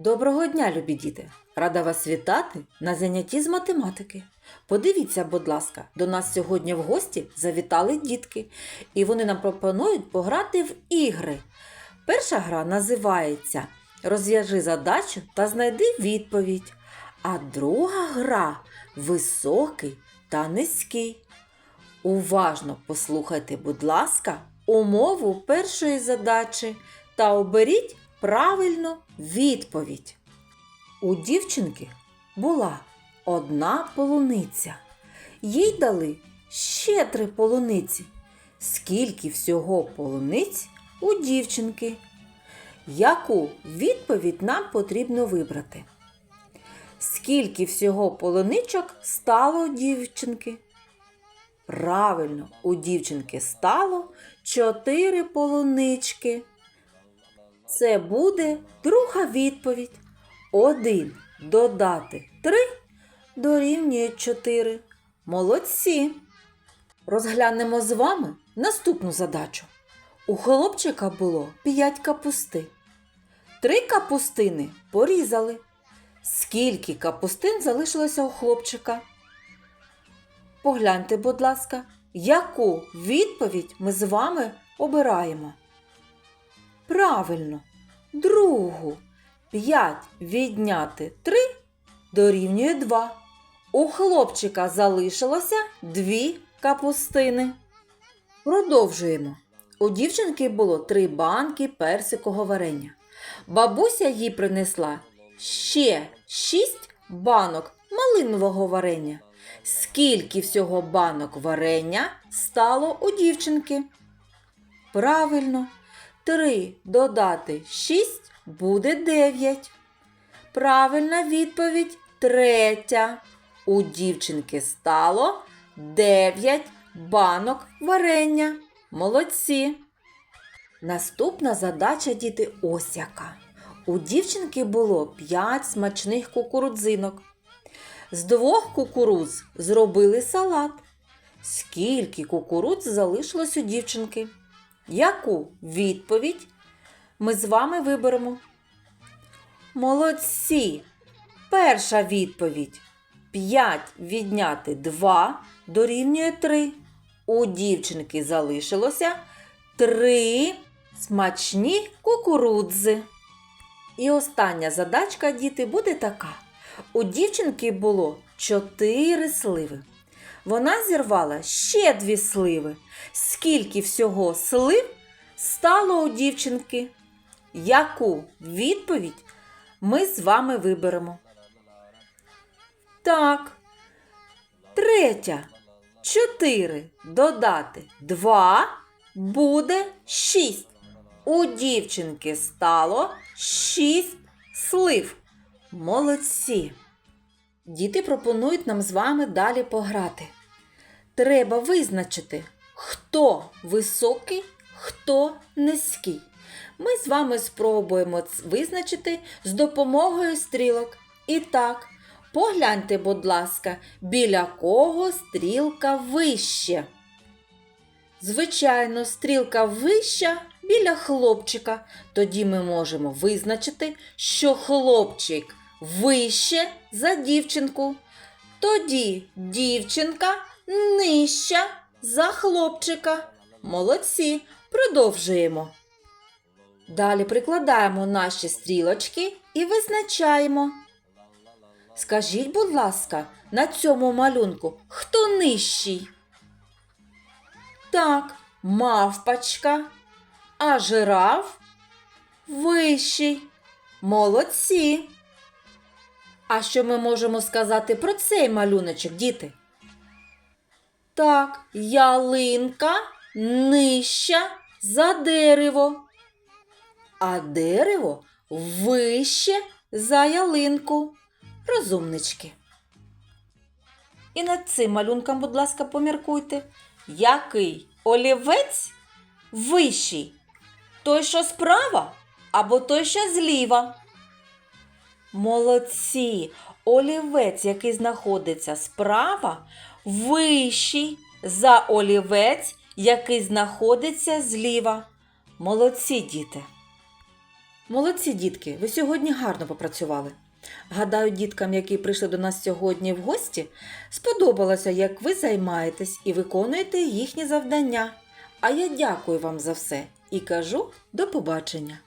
Доброго дня, любі діти! Рада вас вітати на занятті з математики. Подивіться, будь ласка, до нас сьогодні в гості завітали дітки, і вони нам пропонують пограти в ігри. Перша гра називається Розв'яжи задачу та знайди відповідь. А друга гра Високий та низький. Уважно послухайте, будь ласка, умову першої задачі та оберіть правильну відповідь. У дівчинки була одна полуниця. Їй дали ще три полуниці. Скільки всього полуниць у дівчинки? Яку відповідь нам потрібно вибрати? Скільки всього полуничок стало у дівчинки? Правильно, у дівчинки стало чотири полунички. Це буде друга відповідь. Один додати три дорівнює чотири. Молодці. Розглянемо з вами наступну задачу. У хлопчика було п'ять капусти. Три капустини порізали. Скільки капустин залишилося у хлопчика? Погляньте, будь ласка, яку відповідь ми з вами обираємо. Правильно, другу. 5 відняти 3 дорівнює 2. У хлопчика залишилося 2 капустини. Продовжуємо. У дівчинки було 3 банки персикового варення. Бабуся їй принесла ще 6 банок малинового варення. Скільки всього банок варення стало у дівчинки? Правильно, 3 додати 6 буде 9. Правильна відповідь третя. У дівчинки стало 9 банок варення. Молодці. Наступна задача діти ось яка. У дівчинки було 5 смачних кукурудзинок. З двох кукурудз зробили салат. Скільки кукурудз залишилось у дівчинки? Яку відповідь ми з вами виберемо? Молодці! Перша відповідь. 5 відняти 2 дорівнює 3. У дівчинки залишилося 3 смачні кукурудзи. І остання задачка, діти, буде така. У дівчинки було 4 сливи. Вона зірвала ще дві сливи. Скільки всього слив стало у дівчинки? Яку відповідь ми з вами виберемо? Так. Третя. 4 додати 2 буде 6. У дівчинки стало 6 слив. Молодці. Діти пропонують нам з вами далі пограти. Треба визначити, хто високий, хто низький. Ми з вами спробуємо визначити з допомогою стрілок. І так, погляньте, будь ласка, біля кого стрілка вище. Звичайно, стрілка вища біля хлопчика. Тоді ми можемо визначити, що хлопчик вище за дівчинку. Тоді дівчинка нижча за хлопчика. Молодці, продовжуємо. Далі прикладаємо наші стрілочки і визначаємо. Скажіть, будь ласка, на цьому малюнку хто нижчий? Так, мавпачка, а жираф вищий. Молодці. А що ми можемо сказати про цей малюночок, діти? Так, ялинка нижча за дерево, а дерево вище за ялинку. Розумнички. І над цим малюнком, будь ласка, поміркуйте, який олівець вищий? Той, що справа, або той, що зліва? Молодці! Олівець, який знаходиться справа, вищий за олівець, який знаходиться зліва. Молодці, діти! Молодці, дітки, ви сьогодні гарно попрацювали. Гадаю, діткам, які прийшли до нас сьогодні в гості, сподобалося, як ви займаєтесь і виконуєте їхні завдання. А я дякую вам за все і кажу до побачення.